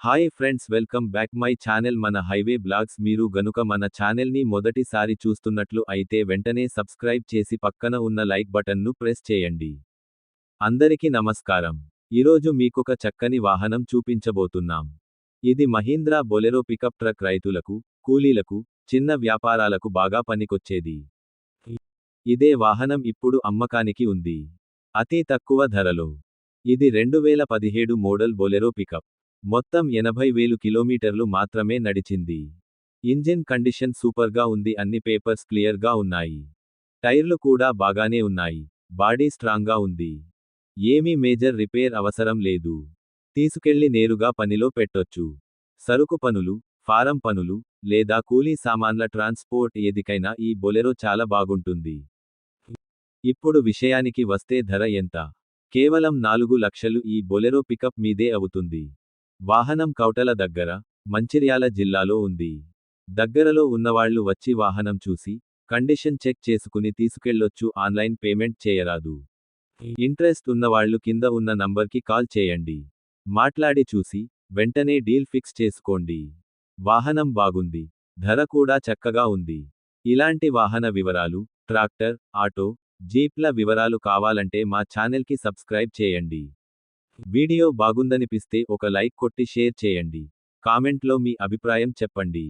Hi friends welcome back my channel. మన highway blogs మీరు గనుక మన ఛానల్ని మొదటిసారి చూస్తున్నట్లు అయితే వెంటనే సబ్స్క్రైబ్ చేసి పక్కన ఉన్న లైక్ బటన్ను ప్రెస్ చేయండి. అందరికీ నమస్కారం. ఈరోజు మీకొక చక్కని వాహనం చూపించబోతున్నాం. ఇది మహీంద్రా బొలెరో పికప్ ట్రక్ రైతులకు కూలీలకు చిన్న వ్యాపారాలకు బాగా పనికొచ్చేది. ఇదే వాహనం ఇప్పుడు అమ్మకానికి ఉంది. అతి తక్కువ ధరలో. ఇది రెండు వేల పదిహేడు మోడల్ బొలెరో పికప్. మొత్తం ఎనభై వేలు కిలోమీటర్లు మాత్రమే నడిచింది. ఇంజిన్ కండిషన్ సూపర్గా ఉంది అన్ని పేపర్స్ క్లియర్గా ఉన్నాయి. టైర్లు కూడా బాగానే ఉన్నాయి. బాడీ స్ట్రాంగ్గా ఉంది. ఏమీ మేజర్ రిపేర్ అవసరం లేదు. తీసుకెళ్ళి నేరుగా పనిలో పెట్టొచ్చు. సరుకు పనులు ఫారం పనులు లేదా కూలీ సామాన్ల ట్రాన్స్పోర్ట్ ఏదికైనా ఈ బొలెరో చాలా బాగుంటుంది. ఇప్పుడు విషయానికి వస్తే ధర ఎంత? కేవలం నాలుగు లక్షలు ఈ బొలెరో పికప్ మీదే అవుతుంది. వాహనం కౌటల దగ్గర మంచిర్యాల జిల్లాలో ఉంది. దగ్గరలో ఉన్నవాళ్ళు వచ్చి వాహనం చూసి కండిషన్ చెక్ చేసుకుని తీసుకెళ్ళొచ్చు ఆన్లైన్ పేమెంట్ చేయరాదు. ఇంట్రెస్ట్ ఉన్నవాళ్ళు కింద ఉన్న నంబర్కి కాల్ చేయండి. మాట్లాడి చూసి వెంటనే డీల్ ఫిక్స్ చేసుకోండి. వాహనం బాగుంది ధర కూడా చక్కగా ఉంది. ఇలాంటి వాహన వివరాలు ట్రాక్టర్ ఆటో జీప్ల వివరాలు కావాలంటే మా ఛానల్కి సబ్స్క్రైబ్ చేయండి. వీడియో బాగుందనిపిస్తే ఒక లైక్ కొట్టి షేర్ చేయండి. కామెంట్లో మీ అభిప్రాయం చెప్పండి.